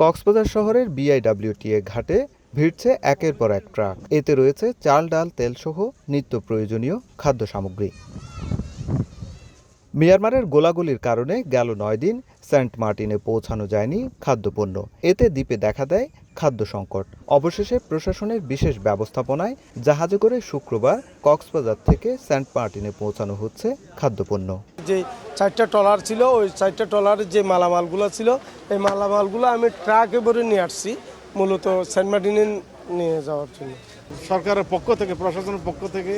কক্সবাজার শহরের বিআইডব্লিউটিএ ঘাটে ভিড়ছে একের পর এক ট্রাক। এতে রয়েছে চাল, ডাল তেলসহ নিত্য প্রয়োজনীয় খাদ্য সামগ্রী। মিয়ানমারের গোলাগুলির কারণে গেল নয় দিন সেন্ট মার্টিনে পৌঁছানো যায়নি খাদ্যপণ্য। এতে দ্বীপে দেখা দেয় খাদ্য সংকট। অবশেষে প্রশাসনের বিশেষ ব্যবস্থাপনায় জাহাজে করে শুক্রবার কক্সবাজার থেকে সেন্ট মার্টিনে পৌঁছানো হচ্ছে খাদ্যপণ্য। যে চারটা ট্রলার ছিল, ওই চারটা ট্রলারের যে মালামালগুলো ছিল, এই মালামালগুলো আমি ট্রাকে ভরে নিয়ে আসছি, মূলত সেন্ট মার্টিনে নিয়ে যাওয়ার জন্য। সরকারের পক্ষ থেকে প্রশাসনের পক্ষ থেকে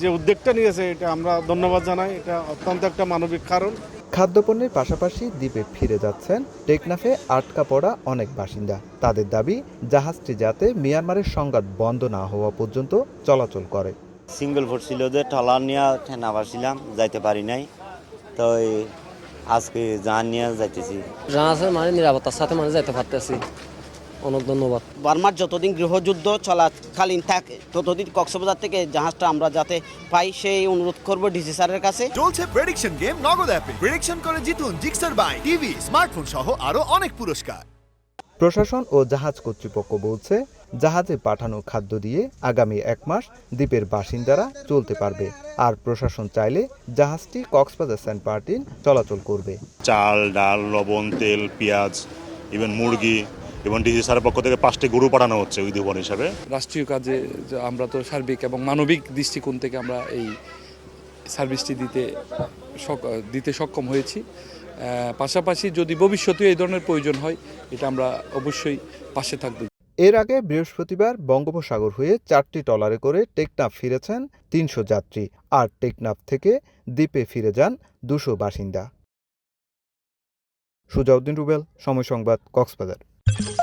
যে উদ্যোগটা নিয়েছে এটা আমরা ধন্যবাদ জানাই। এটা অত্যন্ত একটা মানবিক কারণ। খাদ্যপণ্যের পাশাপাশি দ্বীপে ফিরে যাচ্ছেন টেকনাফে আটকা পড়া অনেক বাসিন্দা। তাদের দাবি জাহাজটি যাতে মিয়ানমারের সংঘাত বন্ধ না হওয়া পর্যন্ত চলাচল করে। সিঙ্গেল ফোর ছিল যে ট্রলার নিয়ে ঠেনা বাসছিলাম যাইতে পারি নাই। তো আজকে জাহান নিয়ে যাইতেছি। জাহাজের মানে নিরাপত্তার সাথে মানে যাইতে পারতেছি। অনেক ধন্যবাদ। বার্মার যতদিন গৃহযুদ্ধ চলাকালীন থাকে ততদিন কক্সবাজার থেকে জাহাজটা আমরা যাতে পাই সেই অনুরোধ করব ডিসি স্যারের কাছে। চলছে প্রেডিকশন গেম নগদ অ্যাপে। প্রেডিকশন করে জিতুন জিক্সার বাই টিভি স্মার্টফোন সহ আরও অনেক পুরস্কার। প্রশাসন ও জাহাজ কর্তৃপক্ষ বলছে জাহাজে পাঠানো খাদ্য দিয়ে আগামী এক মাস দ্বীপের বাসিন্দারা চলতে পারবে। আর প্রশাসন চাইলে জাহাজটি কক্সবাজার সেন্ট মার্টিন চলাচল করবে। চাল ডাল লবণ তেল পেঁয়াজ ইভেন মুরগি এবং ডিজি স্যারের পক্ষ থেকে পাঁচটি গরু পাঠানো হচ্ছে ওই উদ্যোগন হিসাবে। রাষ্ট্রীয় কাজে আমরা তো সার্বিক এবং মানবিক দৃষ্টিকোণ থেকে আমরা এই সার্ভিসটি দিতে দিতে সক্ষম হয়েছি। পাশাপাশি যদি ভবিষ্যতে এই ধরনের প্রয়োজন হয় এটা আমরা অবশ্যই পাশে থাকব। এর আগে বৃহস্পতিবার বঙ্গোপসাগর হয়ে চারটি ট্রলারে করে টেকনাফ ফিরেছেন তিনশো যাত্রী আর টেকনাফ থেকে দ্বীপে ফিরে যান দুশো বাসিন্দা। সুজাউদ্দিন রুবেল সময় সংবাদ কক্সবাজার। you